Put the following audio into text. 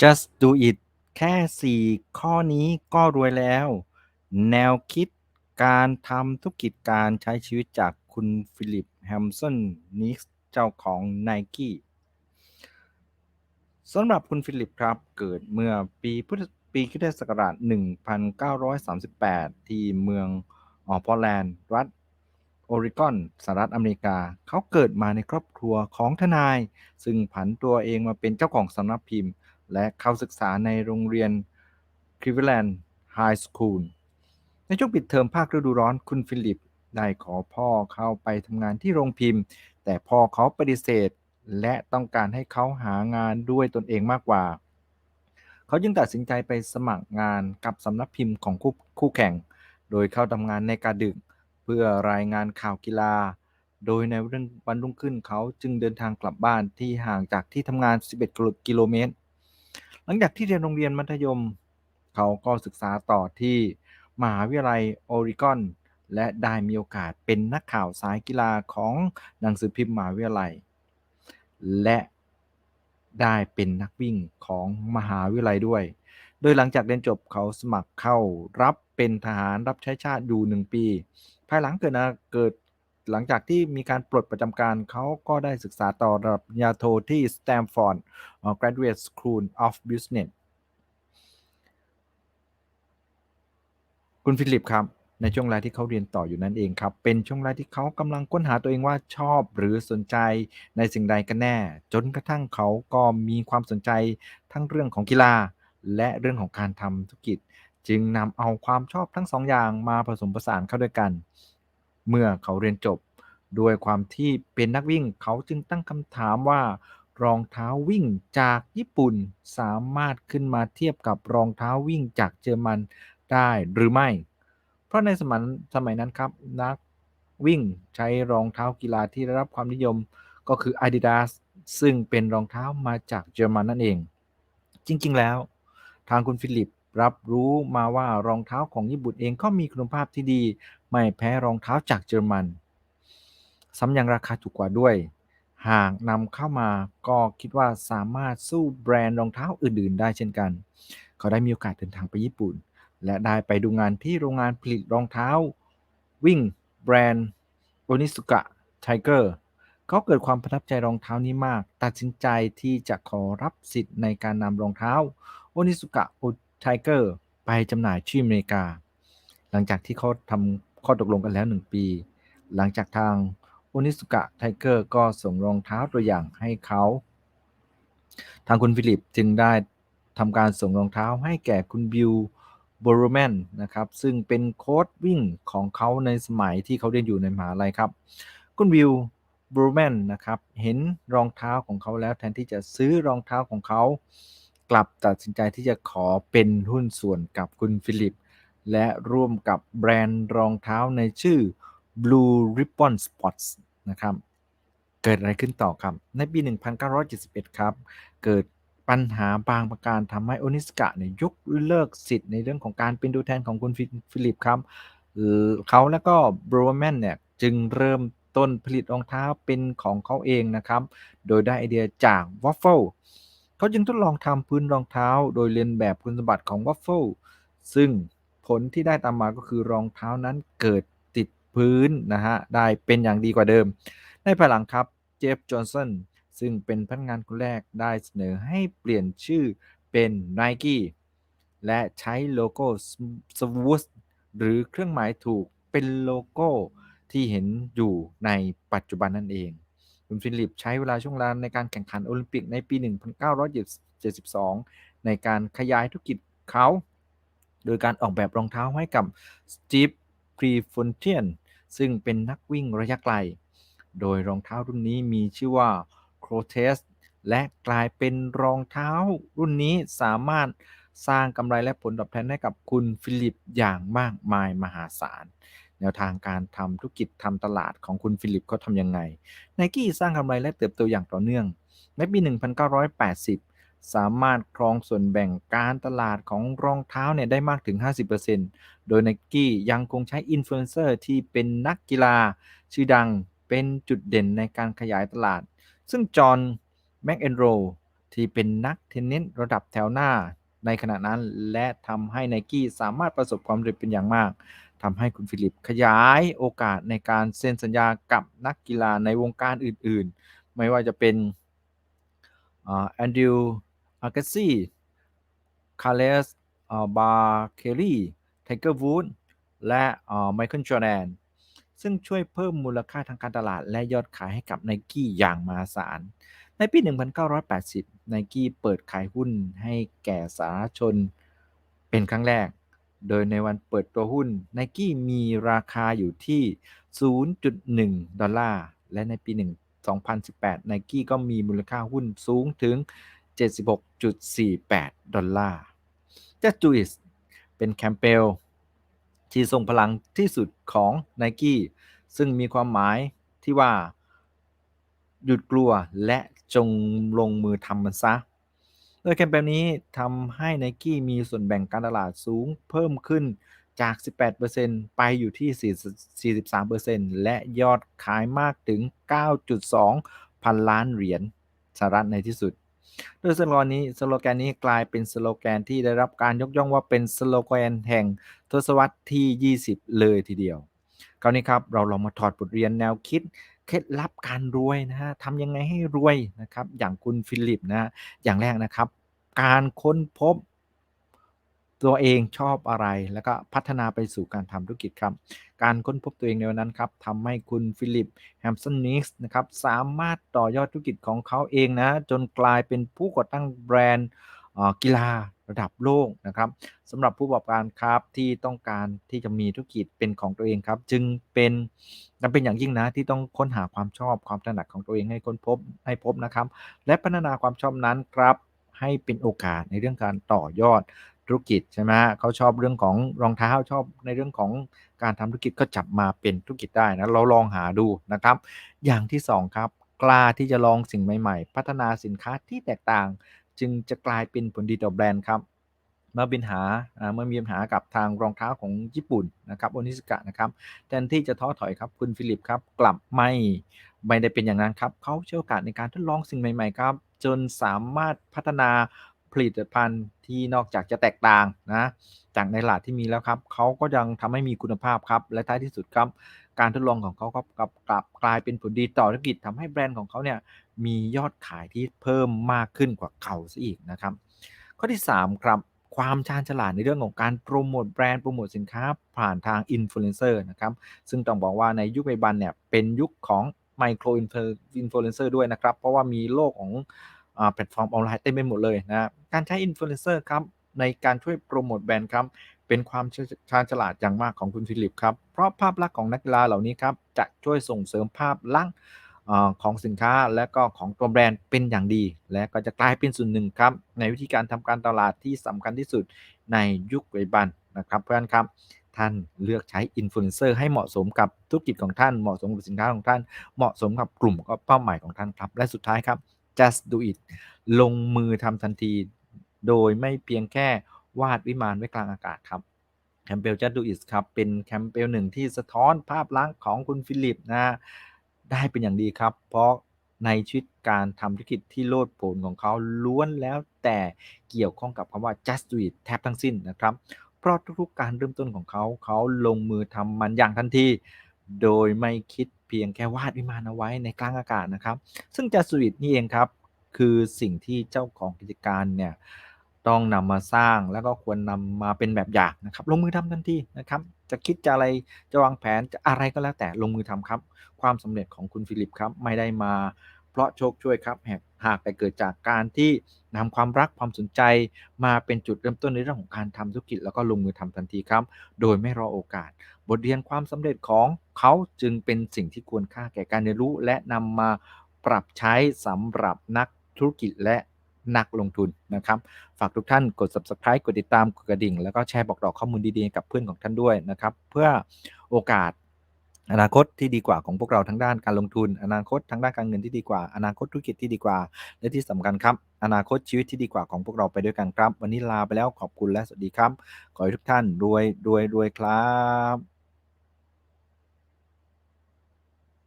just do it แค่ 4 ข้อนี้ก็รวยแล้ว แนวคิดการทำธุรกิจการใช้ชีวิตจากคุณฟิลิปแฮมสันนิกเจ้าของ Nike สำหรับคุณฟิลิปครับ เกิดเมื่อปีพุทธปีคริสตศักราช 1938 ที่เมืองออพอร์แลนด์ รัฐโอริกอนสหรัฐอเมริกา เขาเกิดมาในครอบครัวของทนาย ซึ่งผันตัวเองมาเป็นเจ้าของสำนักพิมพ์ และเข้าศึกษาในโรงเรียน Cleveland High School ในช่วงปิดเทอมภาคฤดูร้อนคุณฟิลิปได้ขอพ่อเข้าไปทำงานที่โรงพิมพ์ แต่พ่อเขาปฏิเสธ และต้องการให้เขาหางานด้วยตนเองมากกว่า เขาจึงตัดสินใจไปสมัครงานกับสำนักพิมพ์ของคู่คู่แข่ง โดยเข้าทำงานในกาดึก เพื่อรายงานข่าวกีฬา โดยในวันรุ่งขึ้นเขาจึงเดินทางกลับบ้านที่ห่างจากที่ทำงาน 11 กิโลเมตร หลังจากที่เรียนโรงเรียนมัธยม เขาก็ศึกษาต่อที่มหาวิทยาลัยโอริกอน และได้มีโอกาสเป็นนักข่าวสายกีฬาของหนังสือพิมพ์มหาวิทยาลัย และได้เป็นนักวิ่งของมหาวิทยาลัยด้วย โดยหลังจากเรียนจบเขาสมัครเข้ารับเป็นทหารรับใช้ชาติอยู่หนึ่งปี ภายหลังเกิดเกิด หลังจากที่มีการปลดประจำการเขาก็ได้ศึกษาต่อระดับปริญญาโทที่ Stanford Graduate School of Business คุณฟิลิปครับ ในช่วงเวลาที่เขาเรียนต่ออยู่นั่นเองครับ เป็นช่วงเวลาที่เขากำลังค้นหาตัวเองว่าชอบหรือสนใจในสิ่งใดกันแน่ จนกระทั่งเขาก็มีความสนใจทั้งเรื่องของกีฬา และเรื่องของการทำธุรกิจ จึงนำเอาความชอบทั้งสองอย่างมาผสมผสานเข้าด้วยกัน เมื่อเขาเรียนจบ ด้วยความที่เป็นนักวิ่งเขาจึงตั้งคำถามว่ารองเท้าวิ่งจากญี่ปุ่นสามารถขึ้นมาเทียบกับรองเท้าวิ่งจากเยอรมันได้หรือไม่ เพราะในสมัยสมัยนั้นครับนักวิ่งใช้รองเท้ากีฬาที่ได้รับความนิยมก็คือ Adidas ซึ่งเป็นรองเท้ามาจากเยอรมันนั่นเอง จริงๆแล้ว ทางคุณฟิลิปรับรู้มาว่ารองเท้าของญี่ปุ่นเองก็มีคุณภาพที่ดี ไม่แพ้รองเท้าจากเยอรมัน ซ้ำยังราคาถูกกว่าด้วย หากนำเข้ามาก็คิดว่าสามารถสู้แบรนด์รองเท้าอื่น ๆ ได้เช่นกัน เขาได้มีโอกาสเดินทางไปญี่ปุ่น และได้ไปดูงานที่โรงงานผลิตรองเท้า วิ่ง แบรนด์โอนิสุกะไทเกอร์เขาเกิดความประทับใจรองเท้านี้มาก ตัดสินใจที่จะขอรับสิทธิ์ในการนำรองเท้าโอนิสุกะไทเกอร์ไปจำหน่ายที่อเมริกา หลังจากที่เขาทำ ข้อตกลงกันแล้ว 1 ปี หลังจากทางโอนิสุกะไทเกอร์ก็ส่งรองเท้าตัวอย่างให้เขา ทางคุณฟิลิปจึงได้ทำการส่งรองเท้าให้แก่คุณบิลบรูแมนนะครับซึ่งเป็นโค้ชวิ่งของเขาในสมัยที่เขาเรียนอยู่ในมหาลัยครับ คุณบิลบรูแมนนะครับเห็นรองเท้าของเขาแล้วแทนที่จะซื้อรองเท้าของเขา กลับตัดสินใจที่จะขอเป็นหุ้นส่วนกับคุณฟิลิป และร่วมกับแบรนด์รองเท้าในชื่อ Blue Ribbon Sports นะครับ เกิดอะไรขึ้นต่อครับ ในปี 1971 ครับ เกิดปัญหาบางประการทำให้โอนิสกะเนี่ยยกเลิกสิทธิ์ในเรื่องของการเป็นตัวแทนของคุณฟิลิปครับเขาและก็บรูแมนเนี่ยจึงเริ่มต้นผลิตรองเท้าเป็นของเขาเองนะครับ โดยได้ไอเดียจากวัฟเฟิลเขาจึงทดลองทำพื้นรองเท้า โดยเรียนแบบคุณสมบัติของวัฟเฟิลซึ่ง ผลที่ได้ตามมาก็คือรองเท้านั้นเกิดติดพื้นนะฮะได้เป็นอย่างดีกว่าเดิม ในภายหลังครับเจฟจอห์นสันซึ่งเป็นพนักงานคนแรกได้เสนอให้เปลี่ยนชื่อเป็น Nike และใช้โลโก้ Swoosh หรือเครื่องหมายถูกเป็นโลโก้ที่เห็นอยู่ในปัจจุบันนั่นเองคุณฟิลิปใช้เวลาช่วงเวลาในการแข่งขันโอลิมปิกในปี 1972 ในการขยายธุรกิจเขา โดยการออกแบบรองเท้าให้กับสตีฟพรีฟอนเทียนซึ่งเป็นนักวิ่งระยะไกล โดยรองเท้ารุ่นนี้มีชื่อว่า c r o t e s และกลายเป็นรองเท้ารุ่นนี้สามารถสร้างกำไรและผลตอบแทนให้กับคุณฟิลิปอย่างมากมายมหาศาล แนวทางการทำธุรกิจทำตลาดของคุณฟิลิปเขาทำยังไงไนกี้สร้างกำไรและเติบโตอย่างต่อเนื่อง ในปี 1980 สามารถครองส่วนแบ่งการตลาดของรองเท้าเนี่ยได้มากถึง 50%โดยไนกี้ยังคงใช้อินฟลูเอนเซอร์ที่เป็นนักกีฬา ชื่อดังเป็นจุดเด่นในการขยายตลาด ซึ่งจอห์นแมคเอนโรที่เป็นนักเทนนิสระดับแถวหน้าในขณะนั้น และทำให้ไนกี้สามารถประสบความสำเร็จเป็นอย่างมากทำให้คุณฟิลิปขยายโอกาสในการเซ็นสัญญากับนักกีฬาในวงการอื่น ๆ ไม่ว่าจะเป็นแอนดริว อาเกซี่คาร์เลสบาร์เคลลี่ไทเกอร์วูดและไมเคิลจอร์แดนซึ่งช่วยเพิ่มมูลค่าทางการตลาด และยอดขายให้กับไนกี้อย่างมหาศาล ในปี 1980 ไนกี้เปิดขายหุ้นให้แก่สาธารณชนเป็นครั้งแรก โดยในวันเปิดตัวหุ้นไนกี้มีราคาอยู่ที่ 0.1 ดอลลาร์ และในปี 2018 ไนกี้ก็มีมูลค่าหุ้นสูงถึง 76.48 ดอลลาร์จะจูอิสเป็นแคมเปลที่ทรงพลังที่สุดของ n i กี้ซึ่งมีความหมายที่ว่า หยุดกลัวและจงลงมือทำมันซะ โดยแคมเปญนี้ทำให้ n i กี้มีส่วนแบ่งการตลาดสูงเพิ่มขึ้นจาก 18%ไปอยู่ที่ 43%และยอดขายมากถึง 9.2 พันล้านเหรียญสหรัฐในที่สุด โดยสโลแกนนี้สโลแกนนี้กลายเป็นสโลแกนที่ได้รับการยกย่องว่าเป็นสโลแกนแห่งทศวรรษที่ 20 เลยทีเดียว คราวนี้ครับเราลองมาถอดบทเรียนแนวคิดเคล็ดลับการรวยนะฮะทำยังไงให้รวยนะครับ อย่างคุณฟิลิปนะอย่างแรกนะครับ การค้นพบ ตัวเองชอบอะไรแล้วก็พัฒนาไปสู่การทำธุรกิจครับ การค้นพบตัวเองในวันนั้นครับทำให้คุณฟิลิปแฮมสันนิกส์นะครับสามารถต่อยอดธุรกิจของเขาเองนะ จนกลายเป็นผู้ก่อตั้งแบรนด์กีฬาระดับโลกนะครับสำหรับผู้ประกอบการครับที่ต้องการที่จะมีธุรกิจเป็นของตัวเองครับ จึงเป็นจำเป็นอย่างยิ่งนะที่ต้องค้นหาความชอบความถนัดของตัวเองให้ค้นพบให้พบนะครับ และพัฒนาความชอบนั้นครับให้เป็นโอกาสในเรื่องการต่อยอด ธุรกิจใช่ไหมเขาชอบเรื่องของรองเท้าชอบในเรื่องของการทำธุรกิจก็จับมาเป็นธุรกิจได้นะเราลองหาดูนะครับ อย่างที่ 2 ครับ กล้าที่จะลองสิ่งใหม่ๆ พัฒนาสินค้าที่แตกต่าง จึงจะกลายเป็นผลดีต่อแบรนด์ครับเมื่อปัญหาเมื่อมีปัญหากับทางรองเท้าของญี่ปุ่นนะครับโอนิสกะนะครับแทนที่จะท้อถอยครับคุณฟิลิปครับกลับไม่ไม่ได้เป็นอย่างนั้นครับเขาเชื่อโอกาสในการทดลองสิ่งใหม่ๆครับ จนสามารถพัฒนา ผลิตภัณฑ์ที่นอกจากจะแตกต่างนะจากในตลาดที่มีแล้วครับเขาก็ยังทำให้มีคุณภาพครับ และท้ายที่สุดครับ การทดลองของเขาก็กลับกลับกลายเป็นผลดีต่อธุรกิจทำให้แบรนด์ของเขาเนี่ยมียอดขายที่เพิ่มมากขึ้นกว่าเก่าซะอีกนะครับ ข้อที่ 3 ครับความชาญฉลาดในเรื่องของการโปรโมทแบรนด์โปรโมทสินค้าผ่านทางอินฟลูเอนเซอร์นะครับ ซึ่งต้องบอกว่าในยุคปัจจุบันเนี่ยเป็นยุคของไมโครอินฟลูเอนเซอร์ด้วยนะครับ เพราะว่ามีโลกของ แพลตฟอร์มออนไลน์เต็มไปหมดเลยนะการใช้อินฟลูเอนเซอร์ครับในการช่วยโปรโมทแบรนด์ครับเป็นความชาญฉลาดอย่างมากของคุณฟิลิปครับ เพราะภาพลักษณ์ของนักกีฬาเหล่านี้ครับจะช่วยส่งเสริมภาพลักษณ์ของสินค้าและก็ของตัวแบรนด์เป็นอย่างดี และก็จะกลายเป็นส่วนหนึ่งครับ ในวิธีการทำการตลาดที่สำคัญที่สุดในยุคปัจจุบันนะครับเพื่อนครับท่านเลือกใช้อินฟลูเอนเซอร์ให้เหมาะสมกับธุรกิจของท่านเหมาะสมกับสินค้าของท่านเหมาะสมกับกลุ่มก็เป้าหมายของท่านครับ และสุดท้ายครับ just do it ลงมือทำทันที โดยไม่เพียงแค่วาดวิมานไว้กลางอากาศครับแคมเปญ just do it ครับ เป็นแคมเปญหนึ่งที่สะท้อนภาพลักษณ์ของคุณฟิลิปนะ ได้เป็นอย่างดีครับ เพราะในชีวิตการทำธุรกิจที่โลดโผนของเขาล้วนแล้วแต่เกี่ยวข้องกับคำว่า just do it แทบทั้งสิ้นนะครับ เพราะทุกๆการเริ่มต้นของเขา เขาลงมือทำมันอย่างทันที โดยไม่คิด เพียงแค่วาดวิมานเอาไว้ในกลางอากาศนะครับ ซึ่งจัสวิตนี่เองครับ คือสิ่งที่เจ้าของกิจการเนี่ยต้องนำมาสร้างแล้วก็ควรนำมาเป็นแบบอย่างนะครับลงมือทำทันทีนะครับ จะคิดจะอะไรจะวางแผนจะอะไรก็แล้วแต่ลงมือทำครับ ความสำเร็จของคุณฟิลิปครับไม่ได้มา เพราะโชคช่วยครับหากแต่เกิดจากการที่นำความรักความสนใจมาเป็นจุดเริ่มต้นในเรื่องของการทำธุรกิจแล้วก็ลงมือทำทันทีครับ โดยไม่รอโอกาส บทเรียนความสำเร็จของเขาจึงเป็นสิ่งที่ควรค่าแก่การเรียนรู้ และนำมาปรับใช้สำหรับนักธุรกิจและนักลงทุนนะครับ ฝากทุกท่านกด subscribe กดติดตามกดกระดิ่ง แล้วก็แชร์บอกต่อข้อมูลดีๆ กับเพื่อนของท่านด้วยนะครับ เพื่อโอกาส อนาคตที่ดีกว่าของพวกเราทั้งด้านการลงทุน อนาคตทั้งด้านการเงินที่ดีกว่า อนาคตธุรกิจที่ดีกว่า และที่สำคัญครับ อนาคตชีวิตที่ดีกว่าของพวกเราไปด้วยกันครับ วันนี้ลาไปแล้วขอบคุณและสวัสดีครับ ขอให้ทุกท่านรวยรวยรวยครับ